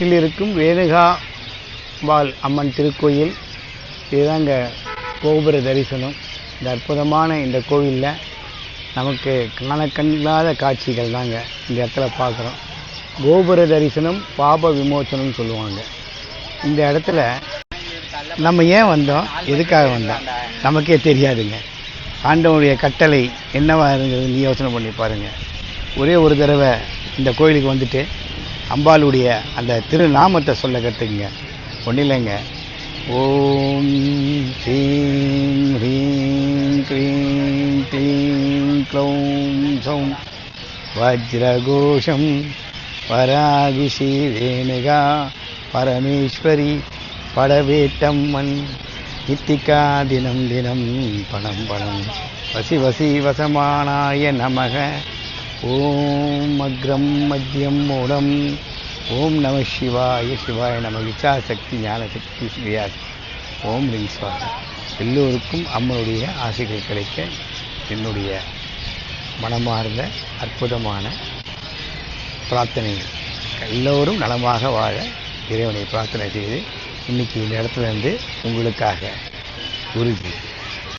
தமிழ்நாட்டில் இருக்கும் ரேணுகா பால் அம்மன் திருக்கோயில். இதுதாங்க கோபுர தரிசனம். இந்த அற்புதமான இந்த கோவிலில் நமக்கு காண கண்ணில்லாத காட்சிகள் தாங்க இந்த இடத்துல பார்க்குறோம் கோபுர தரிசனம் பாப விமோசனம்னு சொல்லுவாங்க. இந்த இடத்துல நம்ம ஏன் வந்தோம்? எதுக்காக வந்தோம்? நமக்கே தெரியாதுங்க. ஆண்டவனுடைய கட்டளை என்னவா இருந்தது நீ யோசனை பண்ணி பாருங்க. ஒரே ஒரு தடவை இந்த கோயிலுக்கு வந்துட்டு அம்பாளுடைய அந்த திருநாமத்தை சொல்ல கற்றுக்குங்க ஒன்றும் இல்லைங்க. ஓம் ஸ்ரீம் ஹ்ரீம் க்ரீம் க்ளீம் க்ளௌம் சௌம். வஜ்ரகோஷம் வராகிஷி வேணுகா பரமேஸ்வரி படவேட்டம்மன் நித்திகா தினம் தினம் பணம் பணம். வசி வசி வசமானாய நமக. ஓம் சமக்ரம் மத்தியம் மூலம் ஓம் நம சிவாய சிவாய நம ஞான ஞானசக்தி ஸ்ரீயாஸ் ஓம் ரிங் எல்லோருக்கும் அம்மனுடைய ஆசைகள் கிடைக்க என்னுடைய மனமார்ந்த அற்புதமான பிரார்த்தனைகள். எல்லோரும் நலமாக வாழ இறைவனை பிரார்த்தனை செய்து இன்னைக்கு இந்த இடத்துல இருந்து உங்களுக்காக குருஜி